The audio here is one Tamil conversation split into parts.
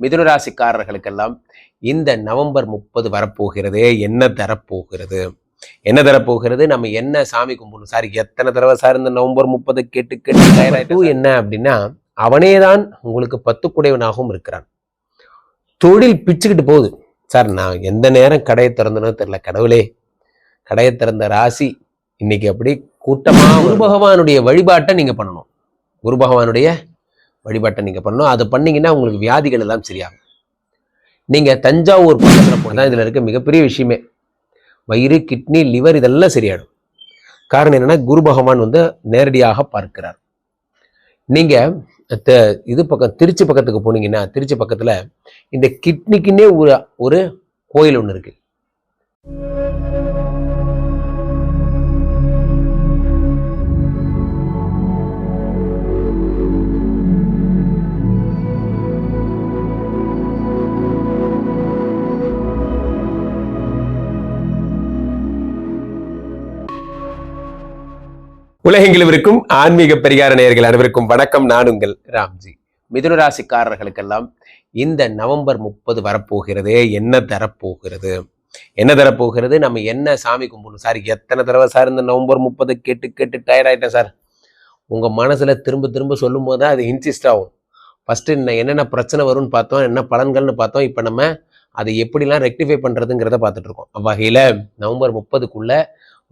மிதுன ராசிக்காரர்களுக்கெல்லாம் இந்த நவம்பர் முப்பது வரப்போகிறது என்ன தரப்போகிறது? என்ன தரப்போகிறது? நம்ம என்ன சாமி கும்பிடணும்? சார் எத்தனை தடவை சார் இந்த நவம்பர் முப்பது கேட்டு கேட்டு tired என்ன அப்படின்னா அவனேதான் உங்களுக்கு பத்து குடைவனாகவும் இருக்கிறான். தொழில் பிச்சுக்கிட்டு போகுது. சார் நான் எந்த நேரம் கடையை திறந்தனோ தெரியல கடவுளே. கடையை திறந்த ராசி இன்னைக்கு அப்படி கூட்டமா குரு பகவானுடைய வழிபாட்டை நீங்க பண்ணணும். குரு பகவானுடைய வழிபாட்டை நீங்க பண்ணணும். அதை பண்ணீங்கன்னா உங்களுக்கு வியாதிகள் எல்லாம் சரியாகும். நீங்க தஞ்சாவூர் பக்கத்தில் போனால் இதுல இருக்க மிகப்பெரிய விஷயமே. வயிறு கிட்னி லிவர் இதெல்லாம் சரியாயிடும். காரணம் என்னன்னா குரு பகவான் வந்து நேரடியாக பார்க்கிறார். நீங்க இது பக்கம் திருச்சி பக்கத்துக்கு போனீங்கன்னா திருச்சி பக்கத்துல இந்த கிட்னிக்குன்னே ஒரு ஒரு கோயில் ஒன்று இருக்கு. உலகெங்கிலும் இருக்கும் ஆன்மீக பரிகார நேயர்கள் அனைவருக்கும் வணக்கம். நான் உங்கள் ராம்ஜி. மிதுன ராசிக்காரர்களுக்கெல்லாம் இந்த நவம்பர் முப்பது வரப்போகிறது. என்ன தரப்போகிறது? என்ன தரப்போகிறது? நம்ம என்ன சாமி கும்பிடணும்? சார் எத்தனை தடவை சார் இந்த நவம்பர் முப்பது கேட்டு கேட்டு டயர்ட் ஆயிட்டேன் சார். உங்கள் மனசில் திரும்ப திரும்ப சொல்லும் போது தான் அது இன்சிஸ்ட் ஆகும். ஃபர்ஸ்ட் என்னென்ன பிரச்சனை வரும்னு பார்த்தோம் என்ன பலன்கள்னு பார்த்தோம். இப்போ நம்ம அதை எப்படிலாம் ரெக்டிஃபை பண்ணுறதுங்கிறத பார்த்துட்ருக்கோம் வகையில் நவம்பர் முப்பதுக்குள்ளே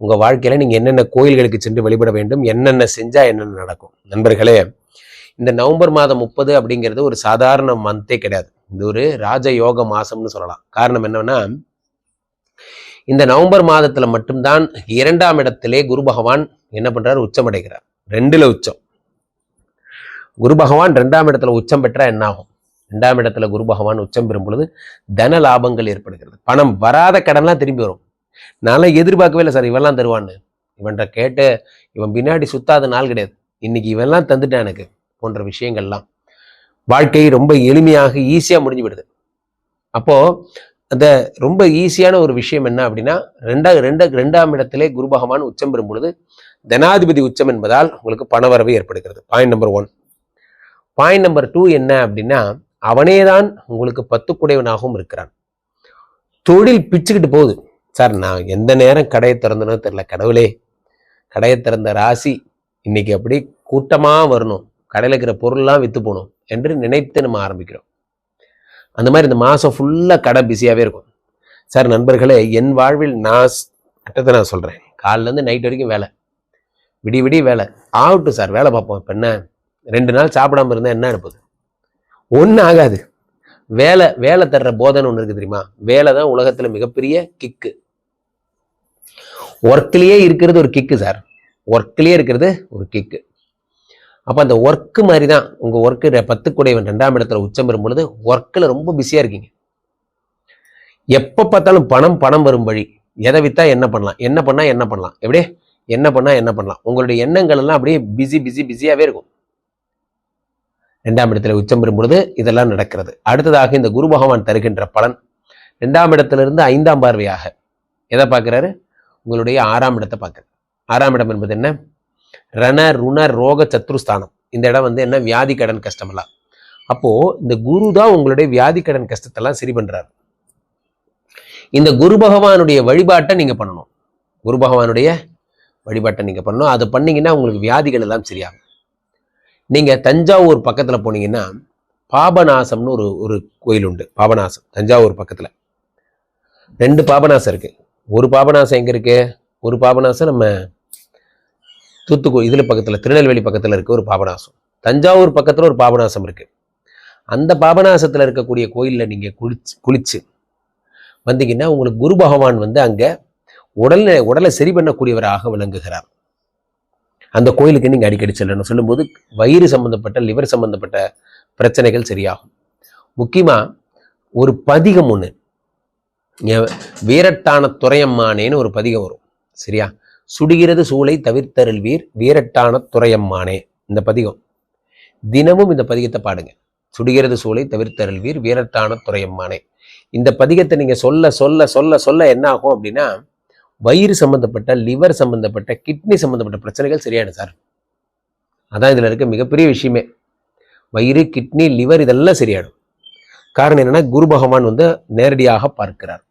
உங்க வாழ்க்கையில நீங்க என்னென்ன கோயில்களுக்கு சென்று வழிபட வேண்டும் என்னென்ன செஞ்சா என்னென்ன நடக்கும்? நண்பர்களே இந்த நவம்பர் மாதம் முப்பது அப்படிங்கிறது ஒரு சாதாரண மந்தே கிடையாது. இது ஒரு ராஜயோக மாசம்னு சொல்லலாம். காரணம் என்னன்னா இந்த நவம்பர் மாதத்துல மட்டும்தான் இரண்டாம் இடத்திலே குரு பகவான் என்ன பண்றாரு? உச்சமடைகிறார் ரெண்டில் உச்சம். குரு பகவான் ரெண்டாம் இடத்துல உச்சம் பெற்றா என்ன ஆகும் ரெண்டாம் இடத்துல குரு பகவான் உச்சம் பெறும் பொழுது தன லாபங்கள் ஏற்படுகிறது. பணம் வராத கடன்லாம் திரும்பி வரும். நான்லாம் எதிர்பார்க்கவே இல்லை சார் இவெல்லாம் தருவான்னு. இவன்கிட்ட கேட்டு இவன் பின்னாடி சுத்தாத நாள் கிடையாது. இன்னைக்கு இவெல்லாம் தந்துட்டான் எனக்கு போன்ற விஷயங்கள்லாம். வாழ்க்கை ரொம்ப எளிமையாக ஈஸியாக முடிஞ்சு விடுது. அப்போ அந்த ரொம்ப ஈஸியான ஒரு விஷயம் என்ன அப்படின்னா ரெண்டா ரெண்டு ரெண்டாம் இடத்திலே குரு பகவான் உச்சம் பெறும் பொழுது தனாதிபதி உச்சம் என்பதால் உங்களுக்கு பணவரவு ஏற்படுகிறது. Point number one point number two என்ன அப்படின்னா அவனே தான் உங்களுக்கு பத்துக்குடையவனாகவும் இருக்கிறான். தொழில் பிச்சுக்கிட்டு போகுது. சார் நான் எந்த நேரம் கடையை திறந்தனோ தெரில கடவுளே. கடையை திறந்த ராசி இன்னைக்கு அப்படி கூட்டமாக வரணும். கடையில் இருக்கிற பொருள்லாம் விற்று போகணும் என்று நினைத்து நம்ம ஆரம்பிக்கிறோம். அந்த மாதிரி இந்த மாதம் ஃபுல்லாக கடை பிஸியாகவே இருக்கும். சார் நண்பர்களே என் வாழ்வில் நான் ஸ்- நான் சொல்கிறேன் காலிலேருந்து நைட் வரைக்கும் வேலை. விடி விடி வேலை. ஆகட்டும் சார் வேலை பார்ப்போம். இப்போ என்ன? ரெண்டு நாள் சாப்பிடாம இருந்தால் என்ன அனுப்புது ஒன்றும் ஆகாது. வேலை வேலை தர்ற போதனை ஒன்று இருக்குது தெரியுமா? வேலை தான் உலகத்தில் மிகப்பெரிய கிக்கு ஒர்க்லயே இருக்கிறது ஒரு கிக்கு சார். ஒர்க்லயே இருக்கிறது ஒரு கிக்கு அப்போ அந்த ஒர்க்கு மாதிரி தான் உங்கள் ஒர்க்கு பத்து ரெண்டாம் இடத்துல உச்சம் பெறும் பொழுது ஒர்க்கில் ரொம்ப பிஸியாக இருக்கீங்க. எப்போ பார்த்தாலும் பணம் பணம் வரும் வழி. எதை வித்தா என்ன பண்ணலாம்? என்ன பண்ணா என்ன பண்ணலாம்? எப்படி? என்ன பண்ணா என்ன பண்ணலாம்? உங்களுடைய எண்ணங்கள் எல்லாம் அப்படியே பிஸி பிஸி பிஸியாகவே இருக்கும். ரெண்டாம் இடத்துல உச்சம் பெறும் பொழுது இதெல்லாம் நடக்கிறது. அடுத்ததாக இந்த குரு பகவான் தருகின்ற பலன். ரெண்டாம் இடத்திலிருந்து ஐந்தாம் பார்வையாக. எதை பார்க்குறாரு? உங்களுடைய ஆறாம் இடத்தை பார்க்குறாரு ஆறாம் இடம் என்பது என்ன? ரண ருண ரோக சத்ருஸ்தானம். இந்த இடம் வந்து என்ன? வியாதி கடன் கஷ்டமெல்லாம் அப்போ இந்த குரு தான் உங்களுடைய வியாதி கடன் கஷ்டத்தெல்லாம் சரி பண்றாரு. இந்த குரு பகவானுடைய வழிபாட்டை நீங்க பண்ணணும். குரு பகவானுடைய வழிபாட்டை நீங்க பண்ணணும். அதை பண்ணிங்கன்னா உங்களுக்கு வியாதிகள் எல்லாம் சரியாகும். நீங்க தஞ்சாவூர் பக்கத்துல போனீங்கன்னா பாபநாசம்னு ஒரு ஒரு கோயில் உண்டு. பாபநாசம். தஞ்சாவூர் பக்கத்துல. ரெண்டு பாபநாசம் இருக்கு. ஒரு பாபநாசம் எங்கே இருக்கு? ஒரு பாபநாசம் நம்ம தூத்துக்கு இதில் பக்கத்தில் திருநெல்வேலி பக்கத்தில் இருக்க ஒரு பாபநாசம். தஞ்சாவூர் பக்கத்தில் ஒரு பாபநாசம் இருக்குது அந்த பாபநாசத்தில் இருக்கக்கூடிய கோயிலில் நீங்கள் குளிச்சு குளிச்சு வந்தீங்கன்னா உங்களுக்கு குரு பகவான் வந்து அங்கே உடல்ல உடலை சரி பண்ணக்கூடியவராக விளங்குகிறார். அந்த கோயிலுக்கு நீங்கள் அடிக்கடி செல்லணும். சொல்லும்போது வயிறு சம்மந்தப்பட்ட லிவர் சம்மந்தப்பட்ட பிரச்சனைகள் சரியாகும். முக்கியமாக ஒரு பதிகம் ஒன்று வீரட்டான துறையம்மானேன்னு ஒரு பதிகம் வரும். சரியா? சுடுகிறது சூளை தவிர்த்தருள் வீர் வீரட்டான துறையம்மானே. இந்த பதிகம். தினமும் இந்த பதிகத்தை பாடுங்க. சுடுகிறது சூளை தவிர்த்தருள் வீர் வீரட்டான துறையம்மானே. இந்த பதிகத்தை நீங்க சொல்ல சொல்ல சொல்ல சொல்ல என்ன ஆகும் அப்படின்னா வயிறு சம்பந்தப்பட்ட லிவர் சம்பந்தப்பட்ட கிட்னி சம்பந்தப்பட்ட பிரச்சனைகள் சரியாயிடும் சார். அதான் இதில் இருக்க மிகப்பெரிய விஷயமே. வயிறு கிட்னி லிவர் இதெல்லாம் சரியாயிடும். காரணம் என்னென்னா குரு பகவான் வந்து நேரடியாக பார்க்கிறார்.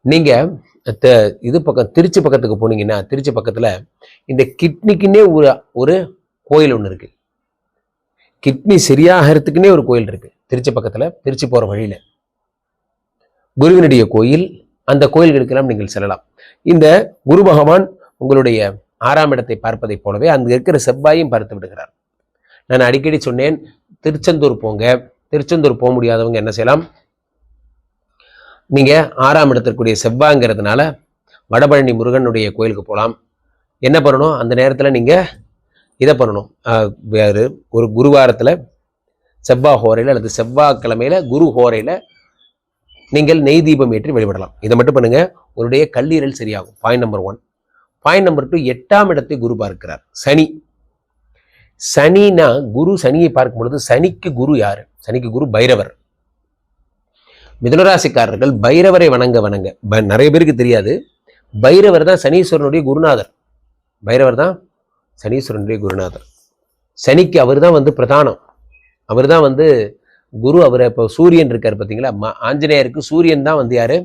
நீங்க த- இது பக்கம் திருச்சி பக்கத்துக்கு போனீங்கன்னா திருச்சி பக்கத்துல இந்த கிட்னிக்குன்னே ஒரு ஒரு கோயில் ஒன்று இருக்கு. கிட்னி சரியாகிறதுக்குன்னே ஒரு கோயில் இருக்கு. திருச்சி பக்கத்துல திருச்சி போற வழியில. குருவினுடைய கோயில் அந்த கோயில்களுக்கெல்லாம் நீங்கள் செல்லலாம். இந்த குரு பகவான் உங்களுடைய ஆறாம் இடத்தை பார்ப்பதைப் போலவே அங்கு இருக்கிற செவ்வாயும் பார்த்து விடுகிறார். நான் அடிக்கடி சொன்னேன் திருச்செந்தூர் போங்க. திருச்செந்தூர் போக முடியாதவங்க என்ன செய்யலாம்? நீங்கள் ஆறாம் இடத்திற்குரிய செவ்வாய்ங்கிறதுனால வடபழனி முருகனுடைய கோயிலுக்கு போகலாம் என்ன பண்ணணும்? அந்த நேரத்தில் நீங்கள் இதை பண்ணணும். வேறு ஒரு குருவாரத்தில் செவ்வாய் ஹோரையில் அல்லது செவ்வாய்க்கிழமையில குரு ஹோரையில் நீங்கள் நெய் தீபம் ஏற்றி வழிபடலாம். இதை மட்டும் பண்ணுங்கள் உங்களுடைய கல்லீரல் சரியாகும். Point number one point number two எட்டாம் இடத்தை குரு பார்க்கிறார். சனி. சனினா குரு சனியை பார்க்கும் பொழுது சனிக்கு குரு யார்? சனிக்கு குரு பைரவர். மிதுனராசிக்காரர்கள் பைரவரை வணங்க வணங்க. ப- நிறைய பேருக்கு தெரியாது. பைரவர் தான் சனீஸ்வரனுடைய குருநாதர். பைரவர் தான் சனீஸ்வரனுடைய குருநாதர். சனிக்கு அவர் தான் வந்து பிரதானம். அவர் தான் வந்து குரு அவர் இப்போ சூரியன் இருக்கார் பார்த்தீங்களா? மா ஆஞ்சநேயருக்கு சூரியன் தான் வந்து யார்?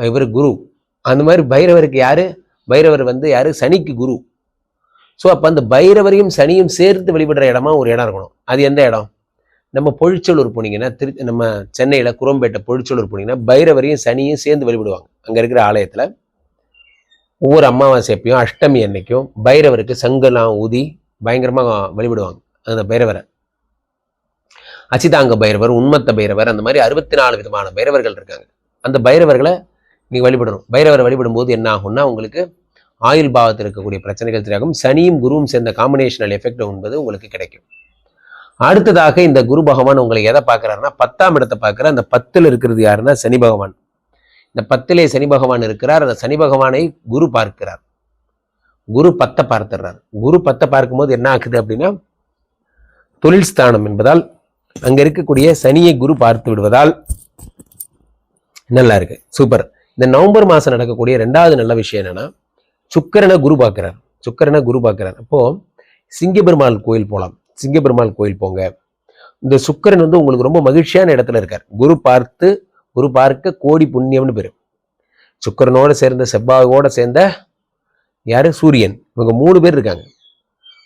இவர் குரு. அந்த மாதிரி பைரவருக்கு யார்? பைரவர் வந்து யார்? சனிக்கு குரு. ஸோ அப்போ அந்த பைரவரையும் சனியும் சேர்த்து வழிபடுற இடமா ஒரு இடம் இருக்கணும். அது எந்த இடம்? நம்ம பொழிச்சலூர் போனீங்கன்னா திரு நம்ம சென்னையில் குரம்பேட்டை பொழிச்சலூர் போனீங்கன்னா பைரவரையும் சனியும் சேர்ந்து வழிபடுவாங்க. அங்கே இருக்கிற ஆலயத்தில். ஒவ்வொரு அமாவாசை அஷ்டமி அன்னைக்கும் பைரவருக்கு சங்கெல்லாம் ஊதி பயங்கரமாக வழிபடுவாங்க அந்த பைரவரை. அச்சிதாங்க பைரவர் உண்மத்த பைரவர் அந்த மாதிரி அறுபத்தி நாலு விதமான பைரவர்கள் இருக்காங்க. அந்த பைரவர்களை நீங்க வழிபடணும். பைரவரை வழிபடும் போது என்ன ஆகும்னா உங்களுக்கு ஆயுள் பாவத்தில் இருக்கக்கூடிய பிரச்சனைகள் தெரியாகும். சனியும் குருவும் சேர்ந்த காம்பினேஷனல் எஃபெக்ட் என்பது உங்களுக்கு கிடைக்கும். அடுத்ததாக இந்த குரு பகவான் உங்களை எதை பார்க்கறாருன்னா பத்தாம் இடத்தை பார்க்குற அந்த பத்தில் இருக்கிறது யாருன்னா சனி பகவான். இந்த பத்திலே சனி பகவான் இருக்கிறார். அந்த சனி பகவானை குரு பார்க்கிறார். குரு பத்தை பார்த்துடுறார். குரு பத்தை பார்க்கும்போது என்ன ஆகுது அப்படின்னா தொழில் ஸ்தானம் என்பதால் அங்கே இருக்கக்கூடிய சனியை குரு பார்த்து விடுவதால் நல்லா இருக்கு சூப்பர். இந்த நவம்பர் மாதம் நடக்கக்கூடிய ரெண்டாவது நல்ல விஷயம் என்னன்னா சுக்கரனை குரு பார்க்கிறார். சுக்கரனை குரு பார்க்கிறார். அப்போ சிங்கபெருமாள் கோயில் போகலாம் சிங்கபெருமாள் கோயில் போங்க. இந்த சுக்கரன் வந்து உங்களுக்கு ரொம்ப மகிழ்ச்சியான இடத்துல இருக்கார். குரு பார்த்து குரு பார்க்க கோடி புண்ணியம்னு பேரு. சுக்கரனோட சேர்ந்த செவ்வாயோட சேர்ந்த யார்? சூரியன். இவங்க மூணு பேர் இருக்காங்க.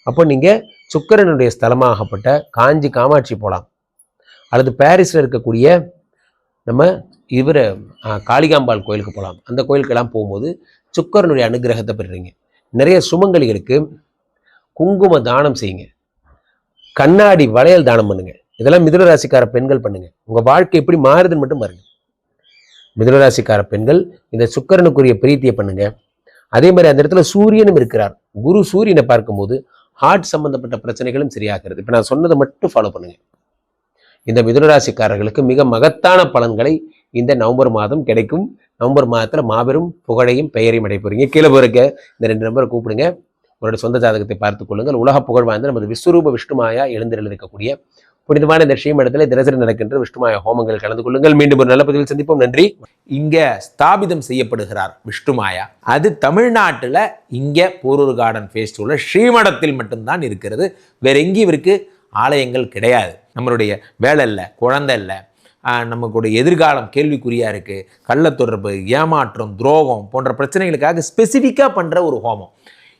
அப்போ நீங்கள் சுக்கிரனுடைய ஸ்தலமாகப்பட்ட காஞ்சி காமாட்சி போகலாம் அல்லது பாரிஸில் இருக்கக்கூடிய நம்ம இவர் காளிகாம்பாள் கோயிலுக்கு போகலாம் அந்த கோயிலுக்கெல்லாம் போகும்போது சுக்கரனுடைய அனுகிரகத்தை பெறுறீங்க. நிறைய சுமங்கலிகளுக்கு குங்கும தானம் செய்யுங்க. கண்ணாடி வளையல் தானம் பண்ணுங்க. இதெல்லாம் மிதுனராசிக்கார பெண்கள் பண்ணுங்க. உங்க வாழ்க்கை எப்படி மாறுதுன்னு மட்டும் பாருங்க. மிதுனராசிக்கார பெண்கள் இந்த சுக்கரனுக்குரிய பிரீத்தியை பண்ணுங்க. அதே மாதிரி அந்த இடத்துல சூரியனும் இருக்கிறார். குரு சூரியனை பார்க்கும்போது ஹார்ட் சம்பந்தப்பட்ட பிரச்சனைகளும் சரியாகிறது. இப்போ நான் சொன்னதை மட்டும் ஃபாலோ பண்ணுங்க. இந்த மிதுனராசிக்காரர்களுக்கு மிக மகத்தான பலன்களை இந்த நவம்பர் மாதம் கிடைக்கும். நவம்பர் மாதத்தில் மாபெரும் புகழையும் பெயரையும் அடைப்பீங்க கீழே போயிருக்க இந்த ரெண்டு நம்பரை கூப்பிடுங்க. உங்களுடைய சொந்த ஜாதகத்தை பார்த்துக் கொள்ளுங்கள். உலக புகழ் வாய்ந்த நமது விஸ்வரூப விஷ்ணுமாயா எழுந்திருக்கக்கூடிய புனிதமான இந்த ஸ்ரீமடத்தில் தினசரி நடக்கின்ற விஷ்ணுமாயா ஹோமங்கள் கலந்து கொள்ளுங்கள். மீண்டும் ஒரு நல்ல பதிவில் சந்திப்போம். நன்றி. இங்க ஸ்தாபிதம் செய்யப்படுகிறார் விஷ்ணுமாயா அது தமிழ்நாட்டில் இங்க போரூர் கார்டன் ஃபேஸ்டிவலில் ஸ்ரீமடத்தில் மட்டும்தான் இருக்கிறது. வேற எங்கேயும் இவருக்கு ஆலயங்கள் கிடையாது. நம்மளுடைய வேலை இல்லை குழந்தை இல்லை. நமக்குடைய எதிர்காலம் கேள்விக்குறியா இருக்கு. கள்ள தொடர்பு ஏமாற்றம் துரோகம் போன்ற பிரச்சனைகளுக்காக ஸ்பெசிஃபிக்காக பண்ற ஒரு ஹோமம்.